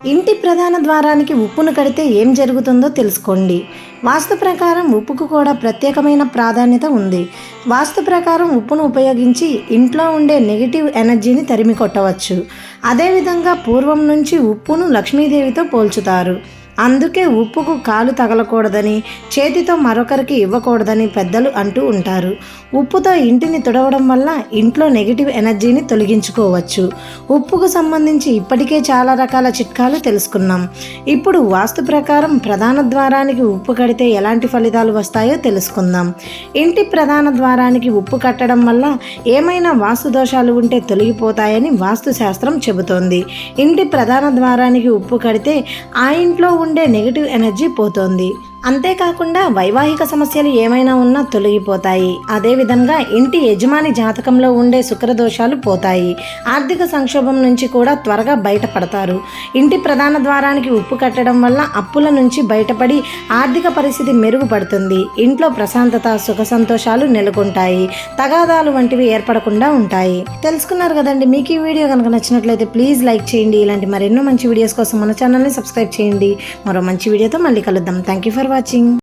ఇంటి ప్రధాన ద్వారానికి ఉప్పును కడితే ఏం జరుగుతుందో తెలుసుకోండి. వాస్తు ప్రకారం ఉప్పుకు కూడా ప్రత్యేకమైన ప్రాధాన్యత ఉంది. వాస్తు ప్రకారం ఉప్పును ఉపయోగించి ఇంట్లో ఉండే నెగిటివ్ ఎనర్జీని తరిమి కొట్టవచ్చు అదేవిధంగా పూర్వం నుంచి ఉప్పును లక్ష్మీదేవితో పోల్చుతారు. అందుకే ఉప్పుకు కాలు తగలకూడదని చేతితో మరొకరికి ఇవ్వకూడదని పెద్దలు అంటూ ఉంటారు. ఉప్పుతో ఇంటిని తుడవడం వల్ల ఇంట్లో నెగిటివ్ ఎనర్జీని తొలగించుకోవచ్చు. ఉప్పుకు సంబంధించి ఇప్పటికే చాలా రకాల చిట్కాలు తెలుసుకున్నాం. ఇప్పుడు వాస్తు ప్రకారం ప్రధాన ద్వారానికి ఉప్పు కడితే ఎలాంటి ఫలితాలు వస్తాయో తెలుసుకుందాం. ఇంటి ప్రధాన ద్వారానికి ఉప్పు కట్టడం వల్ల ఏమైనా వాస్తు దోషాలు ఉంటే తొలగిపోతాయని వాస్తు శాస్త్రం చెబుతోంది. ఇంటి ప్రధాన ద్వారానికి ఉప్పు కడితే ఆ ఇంట్లో ఉండే నెగిటివ్ ఎనర్జీ పోతోంది. అంతేకాకుండా వైవాహిక సమస్యలు ఏమైనా ఉన్నా తొలగిపోతాయి. అదేవిధంగా ఇంటి యజమాని జాతకంలో ఉండే శుక్రదోషాలు పోతాయి. ఆర్థిక సంక్షోభం నుంచి కూడా త్వరగా బయటపడతారు. ఇంటి ప్రధాన ద్వారానికి ఉప్పు కట్టడం వల్ల అప్పుల నుంచి బయటపడి ఆర్థిక పరిస్థితి మెరుగుపడుతుంది. ఇంట్లో ప్రశాంతత సుఖ సంతోషాలు నెలకొంటాయి. తగాదాలు వంటివి ఏర్పడకుండా ఉంటాయి. తెలుసుకున్నారు కదండి మీకు ఈ వీడియో కనుక నచ్చినట్లయితే ప్లీజ్ లైక్ చేయండి. ఇలాంటి మరెన్నో మంచి వీడియోస్ కోసం మన ఛానల్ని సబ్స్క్రైబ్ చేయండి. మరో మంచి వీడియోతో మళ్ళీ కలుద్దాం. Thank you for watching